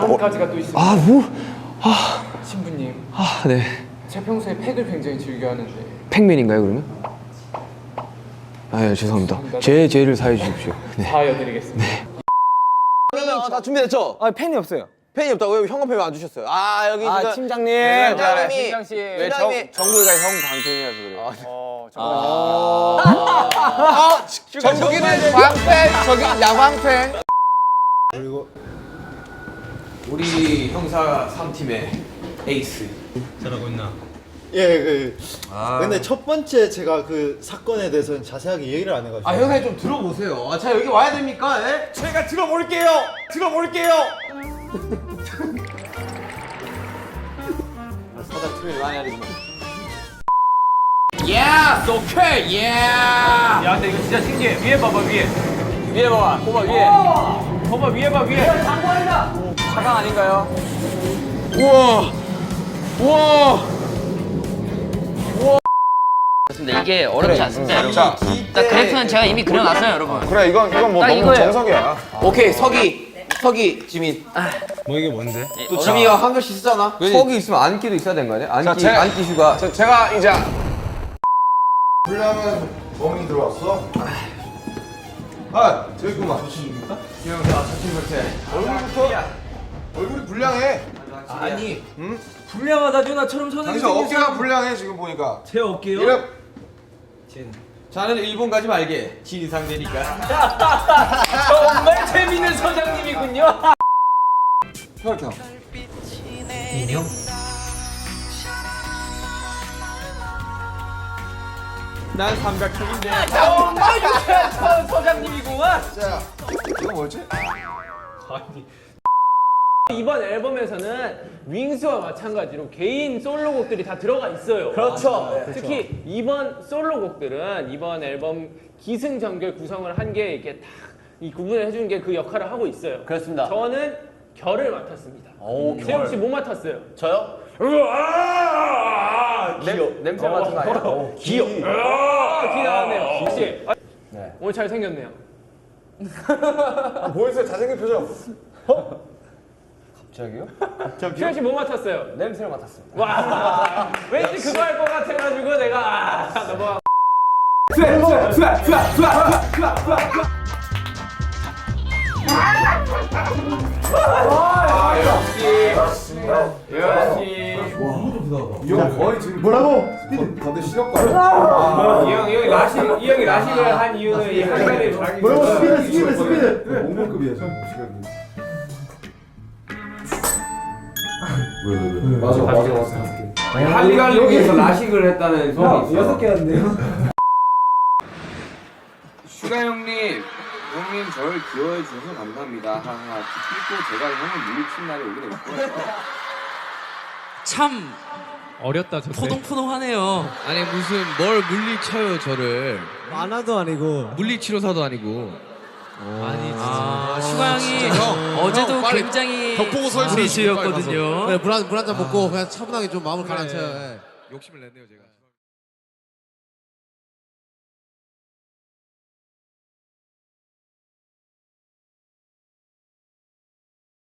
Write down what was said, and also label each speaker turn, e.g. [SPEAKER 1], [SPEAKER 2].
[SPEAKER 1] 한 가지가 또 있습니다.
[SPEAKER 2] 아 뭐?
[SPEAKER 1] 신부님,
[SPEAKER 2] 아 네.
[SPEAKER 1] 제가 평소에 팩을 굉장히 즐겨하는데
[SPEAKER 2] 팩맨인가요 그러면? 아 예, 죄송합니다. 제 죄를 사해 주십시오. 네.
[SPEAKER 1] 사여드리겠습니다.
[SPEAKER 3] 그러면 다 준비됐죠?
[SPEAKER 4] 아 펜이 없어요.
[SPEAKER 3] 펜이 없다고 왜 현관펜 왜안 주셨어요? 아 여기
[SPEAKER 4] 아
[SPEAKER 3] 지금
[SPEAKER 4] 팀장님.
[SPEAKER 3] 팀장님이
[SPEAKER 1] 팀장 씨.
[SPEAKER 3] 왜 정,
[SPEAKER 4] 정국이가 형 방송이라서 그래요.
[SPEAKER 3] 아, 정국이는 광팬, 저기 야광팬.
[SPEAKER 2] 우리 형사 3팀의 에이스.
[SPEAKER 5] 예, 그. 근데 첫 번째 제가 그 사건에 대해서는 자세하게 얘기를 안 해가지고.
[SPEAKER 3] 아 형님 좀 들어보세요. 아, 자 여기 와야 됩니까? 예?
[SPEAKER 4] 제가 들어볼게요. 들어볼게요.
[SPEAKER 3] 사다 틀을 많이 하지만.
[SPEAKER 1] 야, 오케이, 야. 야, 근데 이거 진짜 신기해. 위에 봐봐, 위에.
[SPEAKER 3] 위에 봐봐, 꼬마 위에.
[SPEAKER 1] 봐봐, 위에 봐, 위에.
[SPEAKER 3] 차강 아닌가요? 우와, 우와.
[SPEAKER 6] 근데 이게 어렵지 않습니다, 여러분.
[SPEAKER 3] 자,
[SPEAKER 6] 딱 그래프는 제가 이미 그려놨어요, 여러분.
[SPEAKER 7] 그래 이건 이건 뭐
[SPEAKER 6] 딱
[SPEAKER 7] 너무
[SPEAKER 6] 이거예요.
[SPEAKER 7] 정석이야.
[SPEAKER 3] 오케이 서기, 서기 지민.
[SPEAKER 6] 예,
[SPEAKER 3] 또 지민이가 한 글씨 쓰잖아.
[SPEAKER 2] 속이 있으면 안기도 있어야 되는 거 아니야? 안기
[SPEAKER 7] 제-
[SPEAKER 2] 안기 휴가.
[SPEAKER 7] 제, 제가 이제 불량은 멍이 들어왔어. 아 저기 그만. 얼굴부터 얼굴이 불량해.
[SPEAKER 3] 아니,
[SPEAKER 1] 불량하다 누나처럼
[SPEAKER 7] 당신 어깨가 불량해 지금 보니까.
[SPEAKER 1] 제 어깨요?
[SPEAKER 7] 이름
[SPEAKER 3] 자는 일본 가지 말게. 진 이상 되니까.
[SPEAKER 1] 정말 재밌는 서장님이군요.
[SPEAKER 7] 혈경.
[SPEAKER 3] 난 삼각형인데.
[SPEAKER 1] 정말 유쾌한 서장님이구만.
[SPEAKER 7] 자 이거 뭐지?
[SPEAKER 8] 이번 앨범에서는 윙스와 마찬가지로 개인 솔로곡들이 다 들어가 있어요.
[SPEAKER 1] 그렇죠.
[SPEAKER 8] 특히 이번 솔로곡들은 이번 앨범 기승전결 구성을 한 게 이렇게 딱 이 구분을 해주는 게 그 역할을 하고 있어요.
[SPEAKER 6] 그렇습니다.
[SPEAKER 8] 저는 결을 맡았습니다. 세영 씨뭐 맡았어요?
[SPEAKER 6] 저요?
[SPEAKER 8] 냄새 맡은 거 아니야? 기억. 아, 기 나왔네요. 혹시 아, 오늘 잘 생겼네요.
[SPEAKER 7] 보이세요 잘생긴 표정.
[SPEAKER 8] 세영 씨뭐 맡았어요? 냄새를 맡았어요. 와, 왠지 그거 할 것 같아가지고 내가 아, 넘어가.
[SPEAKER 7] 이형 거의 지금 뭐라고? 다들 시력과.
[SPEAKER 1] 이 형, 이 형이 라식, 이 형이 라식을 한 이유는 이 한가지 자기.
[SPEAKER 5] 뭐라고 스피드 스피드 스피드.
[SPEAKER 7] 몽골급이야 지금 시각이. 왜왜왜 맞아 맞아 맞아.
[SPEAKER 1] 할리갈리에서 라식을 했다는 소문이 있어.
[SPEAKER 5] 여섯 개 한대요.
[SPEAKER 9] 슈가 형님, 형님 저를 귀여워해 주셔서 감사합니다. 하하. 그리고 제가 형을 물리친 날이 오게 됐고요.
[SPEAKER 10] 참 어렸다 저 포동포동하네요. 아니 무슨 뭘 물리쳐요 저를.
[SPEAKER 5] 만화도 아니고.
[SPEAKER 10] 물리치료사도 아니고. 아니 아, 슈가 형이 어제도 굉장히 물리치였거든요.
[SPEAKER 11] 네, 물한 물한잔 먹고 그냥 차분하게 좀 마음을 가라앉혀요. 예.
[SPEAKER 10] 욕심을 냈네요 제가.